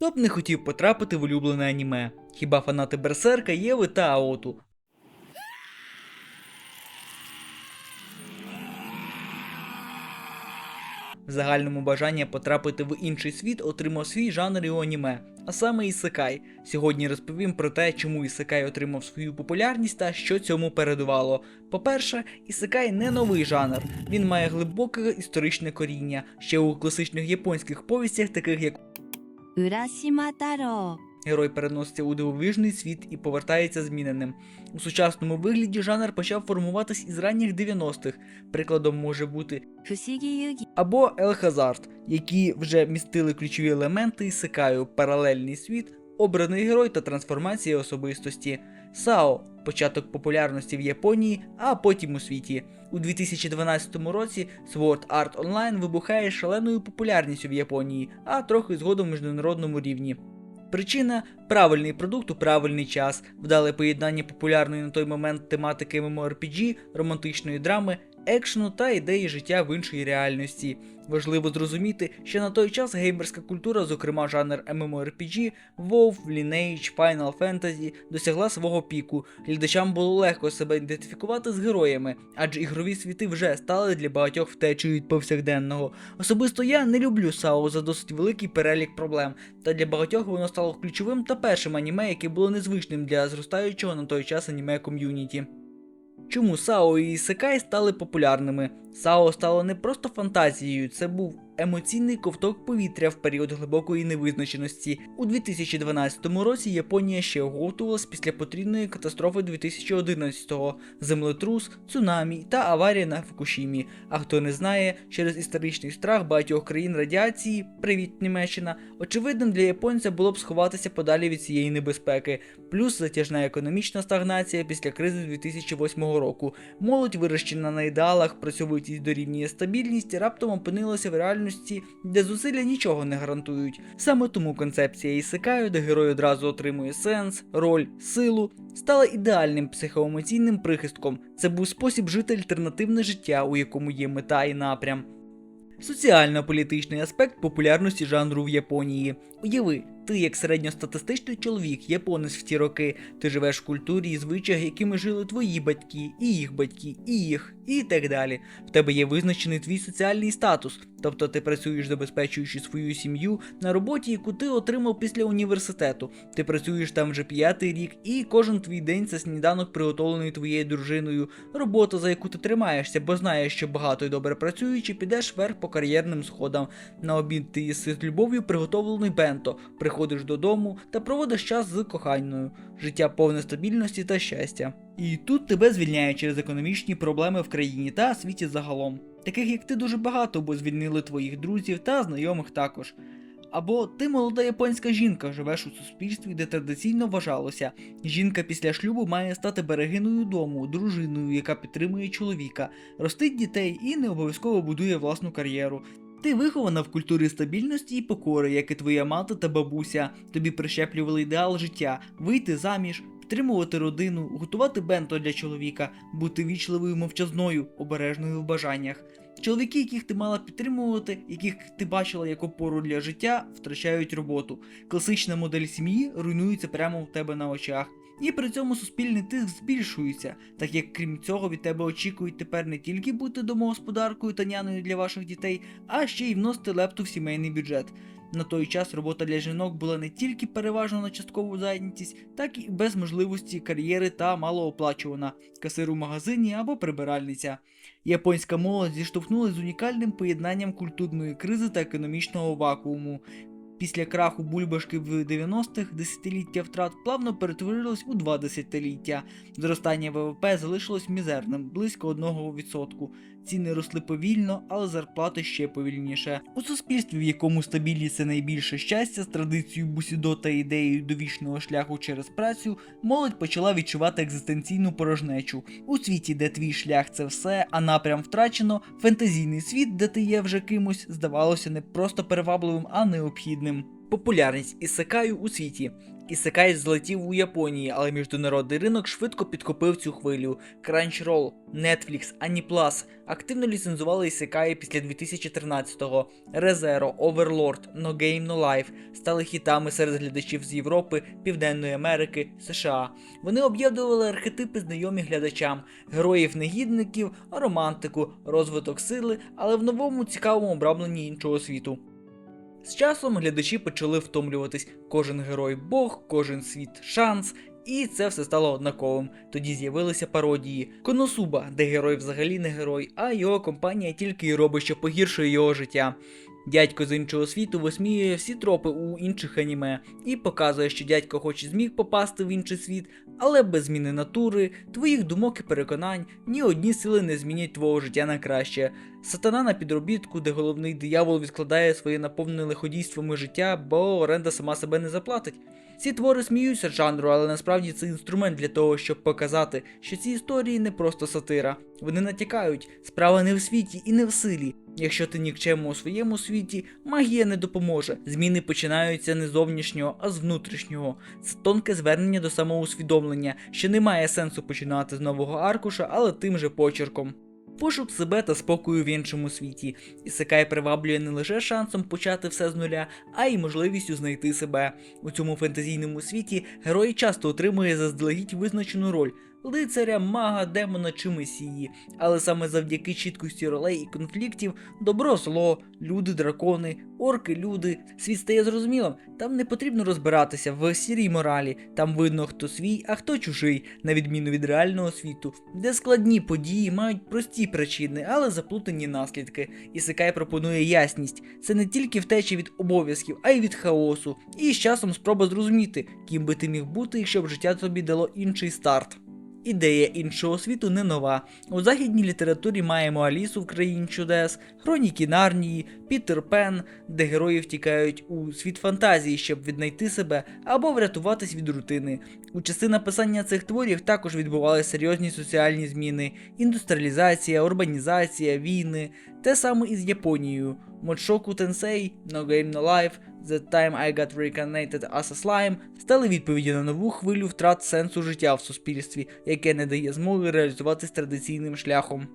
Хто б не хотів потрапити в улюблене аніме? Хіба фанати Берсерка, Єви та Аоту? В загальному бажання потрапити в інший світ отримав свій жанр і аніме, а саме Ісекай. Сьогодні розповім про те, чому Ісекай отримав свою популярність та що цьому передувало. По-перше, Ісекай не новий жанр, він має глибоке історичне коріння. Ще у класичних японських повістях, таких як Урашіма Таро. Герой переноситься у дивовижний світ і повертається зміненим. У сучасному вигляді жанр почав формуватись із ранніх 90-х. Прикладом може бути або Елхазард, які вже містили ключові елементи і сикаю, паралельний світ, обраний герой та трансформація особистості. Сао початок популярності в Японії, а потім у світі. У 2012 році Sword Art Online вибухає шаленою популярністю в Японії, а трохи згодом в міжнародному рівні. Причина правильний продукт у правильний час, вдале поєднання популярної на той момент тематики MMORPG, романтичної драми, екшену та ідеї життя в іншій реальності. Важливо зрозуміти, що на той час геймерська культура, зокрема жанр MMORPG, WoW, Lineage, Final Fantasy, досягла свого піку. Глядачам було легко себе ідентифікувати з героями, адже ігрові світи вже стали для багатьох втечею від повсякденного. Особисто я не люблю САО за досить великий перелік проблем, та для багатьох воно стало ключовим та першим аніме, яке було незвичним для зростаючого на той час аніме ком'юніті. Чому Сао і Ісекай стали популярними? Сао стало не просто фантазією, це був емоційний ковток повітря в період глибокої невизначеності. У 2012 році Японія ще оговтувалась після потрібної катастрофи 2011-го, землетрус, цунамі та аварія на Фукушімі. А хто не знає, через історичний страх багатьох країн радіації, привіт Німеччина, очевидним для японця було б сховатися подалі від цієї небезпеки, плюс затяжна економічна стагнація після кризи 2008 року. Молодь, вирощена на ідеалах, працьовитість дорівнює стабільність, раптом опинилася в реальності, де зусилля нічого не гарантують. Саме тому концепція ісикаю, де герой одразу отримує сенс, роль, силу, стала ідеальним психоемоційним прихистком. Це був спосіб жити альтернативне життя, у якому є мета і напрям. Соціально-політичний аспект популярності жанру в Японії. Уяви, ти як середньостатистичний чоловік, японець в ті роки, ти живеш в культурі і звичаях, якими жили твої батьки, і їх батьки, і їх, і так далі. В тебе є визначений твій соціальний статус, тобто ти працюєш забезпечуючи свою сім'ю на роботі, яку ти отримав після університету. Ти працюєш там вже п'ятий рік, і кожен твій день це сніданок приготовлений твоєю дружиною, робота, за яку ти тримаєшся, бо знаєш, що багато і добре працюючи, підеш вверх по кар'єрним сходам. На обід ти їси з любов'ю приготовлений бенто, приходиш додому та проводиш час з коханою. Життя повне стабільності та щастя. І тут тебе звільняють через економічні проблеми в країні та світі загалом. Таких як ти дуже багато, бо звільнили твоїх друзів та знайомих також. Або ти молода японська жінка, живеш у суспільстві, де традиційно вважалося, жінка після шлюбу має стати берегиною дому, дружиною, яка підтримує чоловіка, ростить дітей і не обов'язково будує власну кар'єру. Ти вихована в культурі стабільності і покори, як і твоя мати та бабуся. Тобі прищеплювали ідеал життя, вийти заміж, підтримувати родину, готувати бенто для чоловіка, бути вічливою мовчазною, обережною в бажаннях. Чоловіки, яких ти мала підтримувати, яких ти бачила як опору для життя, втрачають роботу. Класична модель сім'ї руйнується прямо у тебе на очах. І при цьому суспільний тиск збільшується, так як крім цього від тебе очікують тепер не тільки бути домогосподаркою та няною для ваших дітей, а ще й вносити лепту в сімейний бюджет. На той час робота для жінок була не тільки переважно на часткову зайнятість, так і без можливості кар'єри та малооплачувана касир у магазині або прибиральниця. Японська молодь зіштовхнулася з унікальним поєднанням культурної кризи та економічного вакууму. Після краху бульбашки в 90-х десятиліття втрат плавно перетворилось у два десятиліття. Зростання ВВП залишилось мізерним, близько 1%. Ціни росли повільно, але зарплати ще повільніше. У суспільстві, в якому стабільність це найбільше щастя, з традицією бусідо та ідеєю довічного шляху через працю, молодь почала відчувати екзистенційну порожнечу. У світі, де твій шлях це все, а напрям втрачено, фентезійний світ, де ти є вже кимось, здавалося не просто перевабливим, а необхідним. Популярність ісекаю у світі. Ісекай злетів у Японії, але міжнародний ринок швидко підкопив цю хвилю. Crunchyroll, Netflix, Aniplas активно ліцензували ісекаї після 2013-го. ReZero, Overlord, No Game No Life стали хітами серед глядачів з Європи, Південної Америки, США. Вони об'єднували архетипи знайомі глядачам, героїв-негідників, романтику, розвиток сили, але в новому цікавому обрамленні іншого світу. З часом глядачі почали втомлюватись. Кожен герой Бог, кожен світ шанс, і це все стало однаковим. Тоді з'явилися пародії Коносуба, де герой взагалі не герой, а його компанія тільки й робить, що погіршує його життя. Дядько з іншого світу висміює всі тропи у інших аніме і показує, що дядько хоч і зміг попасти в інший світ, але без зміни натури, твоїх думок і переконань ні одні сили не змінять твого життя на краще. Сатана на підробітку, де головний диявол відкладає своє наповнене лиходійствами життя, бо оренда сама себе не заплатить. Ці твори сміються жанру, але насправді це інструмент для того, щоб показати, що ці історії не просто сатира. Вони натякають, справа не в світі і не в силі. Якщо ти нікчемо у своєму світі, магія не допоможе. Зміни починаються не з зовнішнього, а з внутрішнього. Це тонке звернення до самоусвідомлення, що немає сенсу починати з нового аркуша, але тим же почерком. Пошук себе та спокою в іншому світі. Ісекай приваблює не лише шансом почати все з нуля, а й можливістю знайти себе. У цьому фентезійному світі герой часто отримує заздалегідь визначену роль лицаря, мага, демона чи месії. Але саме завдяки чіткості ролей і конфліктів добро зло, люди, дракони, орки, люди. Світ стає зрозумілим. Там не потрібно розбиратися в сірій моралі. Там видно, хто свій, а хто чужий, на відміну від реального світу, де складні події мають прості причини, але заплутані наслідки. Ісекай пропонує ясність. Це не тільки втеча від обов'язків, а й від хаосу. І з часом спроба зрозуміти, ким би ти міг бути, якщо б життя тобі дало інший старт. Ідея іншого світу не нова. У західній літературі маємо Алісу в країні чудес, Хроніки Нарнії, Пітер Пен, де герої втікають у світ фантазії, щоб віднайти себе або врятуватись від рутини. У часи написання цих творів також відбувалися серйозні соціальні зміни: індустріалізація, урбанізація, війни, те саме і з Японією. Мочоку Тенсей, No Game No Life, The Time I Got Reincarnated as a Slime стали відповіді на нову хвилю втрат сенсу життя в суспільстві, яке не дає змоги реалізуватись традиційним шляхом.